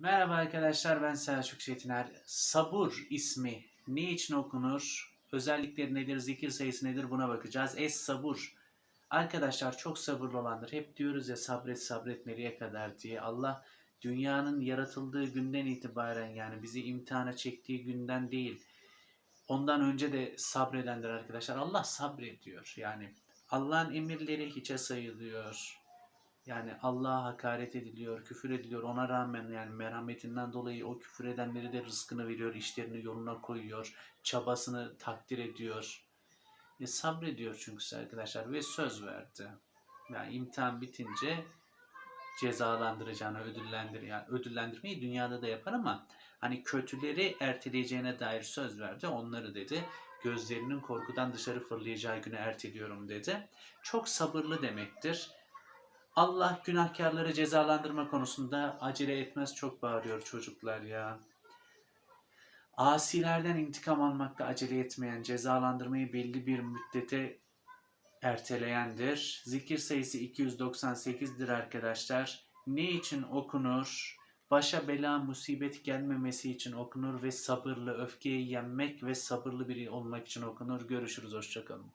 Merhaba arkadaşlar ben Selçuk Çetiner. Sabur ismi ne için okunur? Özellikleri nedir? Zikir sayısı nedir? Buna bakacağız. Es sabur. Arkadaşlar çok sabırlı olandır. Hep diyoruz ya sabret sabret nereye kadar diye. Allah dünyanın yaratıldığı günden itibaren yani bizi imtihana çektiği günden değil. Ondan önce de sabredendir arkadaşlar. Allah sabrediyor. Yani Allah'ın emirleri hiçe sayılıyor. Yani Allah'a hakaret ediliyor, küfür ediliyor. Ona rağmen yani merhametinden dolayı o küfür edenleri de rızkını veriyor, işlerini yoluna koyuyor, çabasını takdir ediyor. E, sabrediyor çünkü arkadaşlar ve söz verdi. Yani imtihan bitince cezalandıracağını ödüllendir yani ödüllendirmeyi dünyada da yapar ama hani kötüleri erteleyeceğine dair söz verdi. Onları dedi gözlerinin korkudan dışarı fırlayacağı günü erteliyorum dedi. Çok sabırlı demektir. Allah günahkarları cezalandırma konusunda acele etmez çok bağırıyor çocuklar ya. Asilerden intikam almakta acele etmeyen, cezalandırmayı belli bir müddete erteleyendir. Zikir sayısı 298'dir arkadaşlar. Ne için okunur? Başa bela musibet gelmemesi için okunur ve sabırlı, öfkeyi yenmek ve sabırlı biri olmak için okunur. Görüşürüz, hoşçakalın.